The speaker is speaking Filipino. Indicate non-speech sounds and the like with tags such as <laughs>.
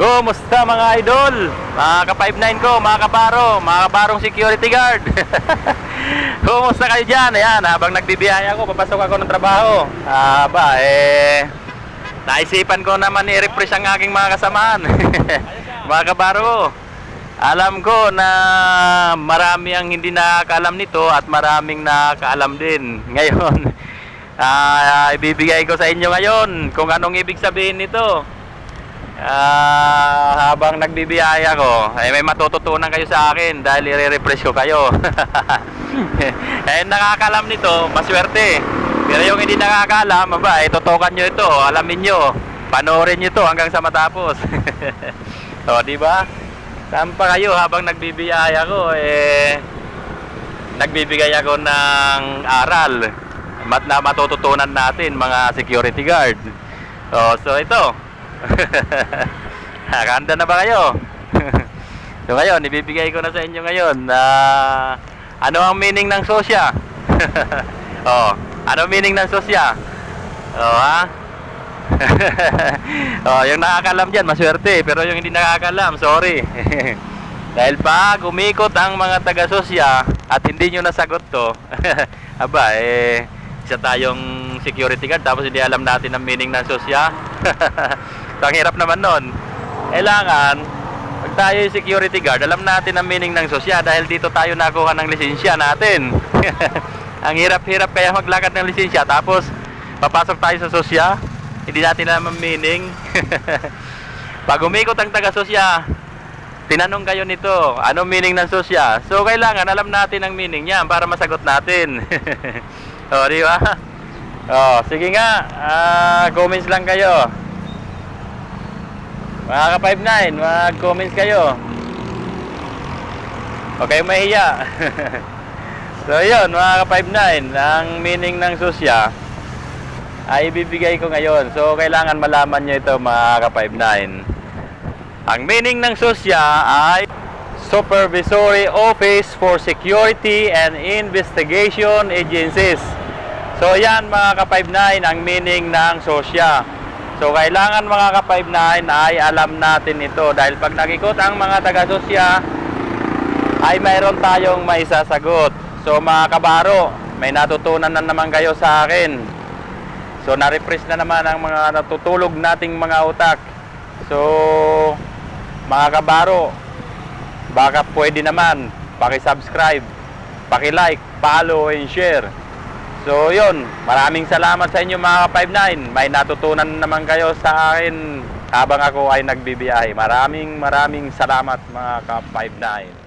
Kumusta mga idol? Mga ka-59 ko, mga kabaro, mga kabarong security guard. <laughs> Kumusta kayo dyan? Ayan, habang nagbibiyaya ako, papasok ako ng trabaho. Ah, ba, eh, naisipan ko naman i-refresh ang aking mga kasamaan. <laughs> mga kabaro, alam ko na marami ang hindi nakakaalam nito at maraming nakakaalam din. <laughs> Ngayon, ah, ibibigay ko sa inyo ngayon kung anong ibig sabihin nito. Ah, habang nagbibiyaya ko, ay may matututunan kayo sa akin dahil i-refresh ko kayo. <laughs> eh nakakalam nito, maswerte. Pero yung hindi nakakalam, aba, eh, tutukan nyo ito, alamin nyo. Panoorin nyo ito hanggang sa matapos. <laughs> o, di ba? Saan pa kayo habang nagbibiyaya ko, eh, nagbibigay ako ng aral mat na matututunan natin mga security guard. Oh, so ito. <laughs> Nakahanda na ba kayo? <laughs> so ngayon, ibibigay ko na sa inyo ngayon na ano ang meaning ng sosya? <laughs> oh, ano meaning ng sosya? Oh, ha? oh, yung nakakalam dyan, maswerte. Pero yung hindi nakakalam, sorry. Dahil pag umikot ang mga taga-sosya at hindi nyo nasagot to, aba, eh, isa tayong security guard tapos hindi alam natin ang meaning ng sosya. So, ang hirap naman nun. Kailangan, pag tayo yung security guard, alam natin ang meaning ng sosya dahil dito tayo nakuha ng lisensya natin. <laughs> ang hirap-hirap kaya maglakad ng lisensya tapos papasok tayo sa sosya, hindi natin alam ang meaning. <laughs> pag umikot ang taga-sosya, tinanong kayo nito, anong meaning ng sosya? So, kailangan alam natin ang meaning niya para masagot natin. <laughs> o, di ba? O, sige nga, ah, comments lang kayo. Mga ka-59, mag-comments kayo. Huwag kayong mahiya. <laughs> so, yun, mga ka-59, ang meaning ng sosya ay ibibigay ko ngayon. So, kailangan malaman nyo ito, mga ka-59. Ang meaning ng SOSYA ay Supervisory Office for Security and Investigation Agencies. So yan mga ka-59 ang meaning ng SOSYA. So kailangan mga ka-59 ay alam natin ito dahil pag nagikot ang mga taga-SOSYA ay mayroon tayong maisasagot. So mga kabaro, may natutunan na naman kayo sa akin. So na-refresh na naman ang mga natutulog nating mga utak. So mga kabaro, baka pwede naman paki-subscribe, paki-like, follow and share. So yun, maraming salamat sa inyo mga ka-59. May natutunan naman kayo sa akin habang ako ay nagbibiyahe. Maraming maraming salamat mga ka-59.